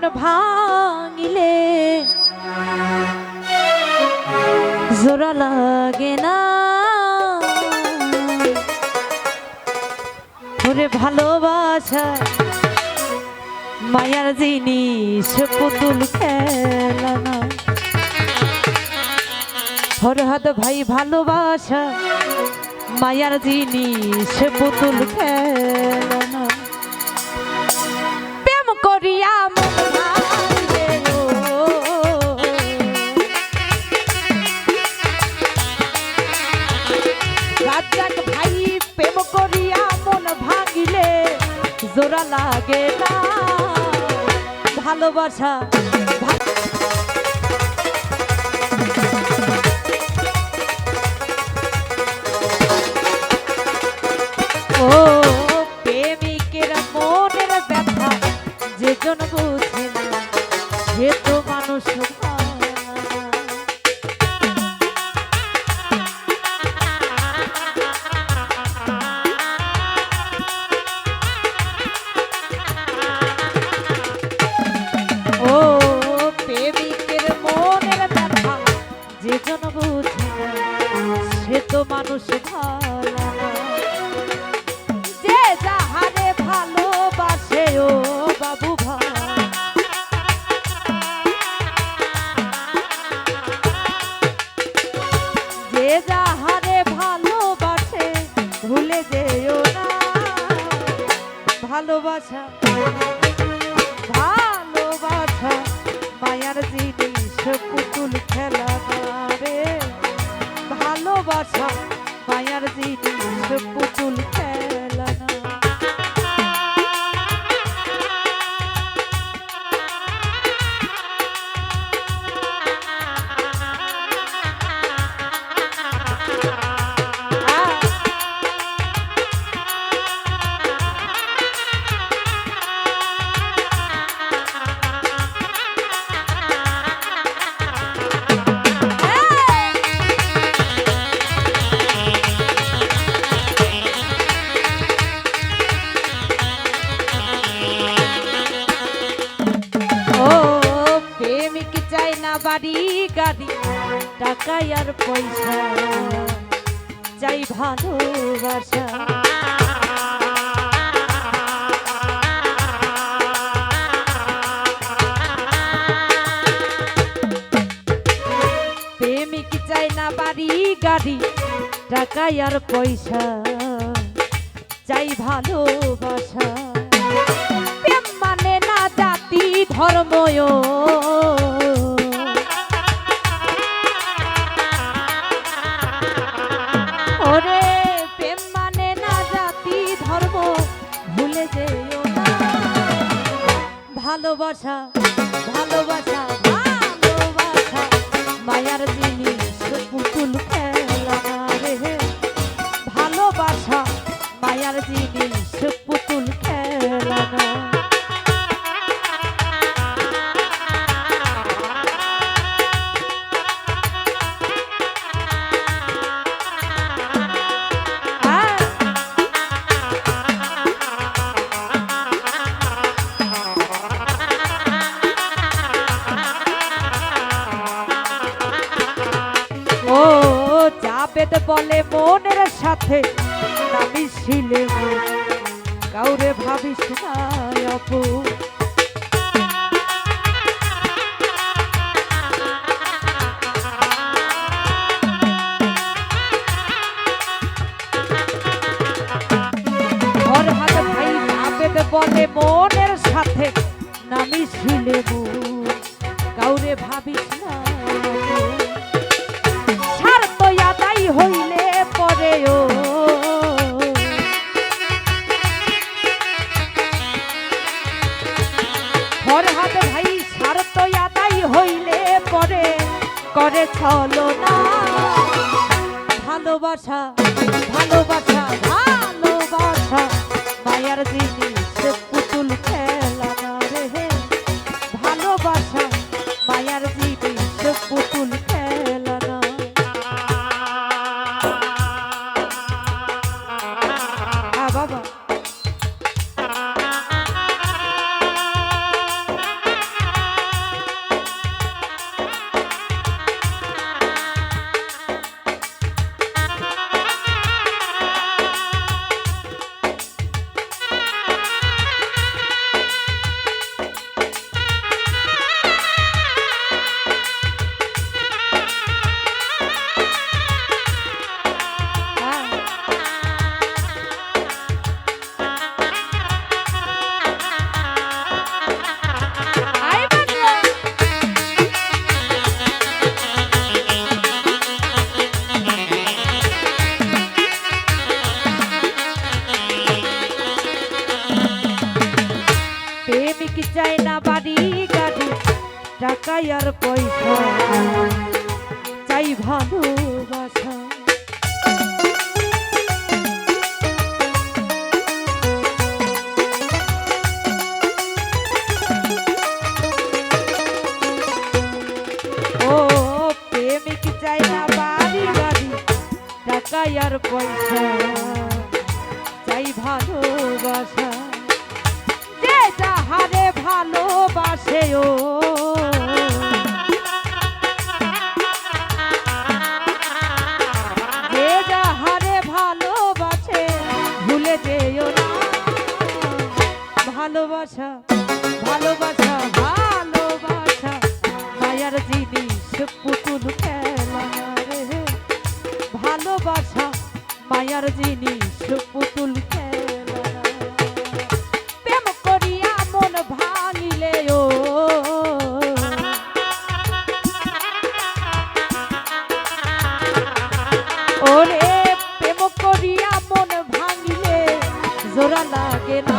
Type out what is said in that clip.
মন ভাঙিলে। জোড়া লাগে না। ওরে ভালোবাসা, মায়ার জিনিস পুতুল খেলা না। ফরহাদ ভাই ভালোবাসা, মায়ার জিনিস পুতুল খেলা জোড়া লাগে না। ভালোবাসা ও প্রেমিকের মনের ব্যথা জন্য বুঝে না সে তো ভালোবাসে ভালোবাসা মায়ার জিনিস পুতুল খেলা রে। ভালোবাসা মায়ার জিনিস পুতুল খেলা চাই না বাড়ি গাড়ি টাকা আর পয়সা চাই ভালোবাসা। প্রেমিক চাই না বাড়ি গাড়ি টাকা আর পয়সা। চাই ভালোবাসা। মানে না জাতি, ধর্ময়। ভালোবাসা ভালোবাসা ভালোবাসা। মায়ার জিনিস পুতুল খেলা রে ভালোবাসা মায়ার জিনিস পুতুল খেলা চাপেদ বলে মনের সাথে নামি ছিলে কাউরে ভাবিস না বলে মনের সাথে নামি ছিলে কাউরে ভাবিস না ভালোবাসা ভালোবাসা ভালোবাসা। মায়ার জিনিস পুতুল খেলা না রে ভালোবাসা মায়ার জিনিস পুতুল খেলা টাকাই আর পয়সা চাই ভালোবাসা। ও প্রেমিক চাই না বাড়ি গাড়ি টাকাই আর পয়সা চাই ভালোবাসা। ভালোবাসা ভালোবাসা ভালোবাসা। মায়ার জিনিস পুতুল খেলা রে। ভালোবাসা, মায়ার জিনিস পুতুল খেলা প্রেম করিয়া মন ভাঙিলে ওরে প্রেম করিয়া মন ভাঙিলে, জোড়া লাগে না।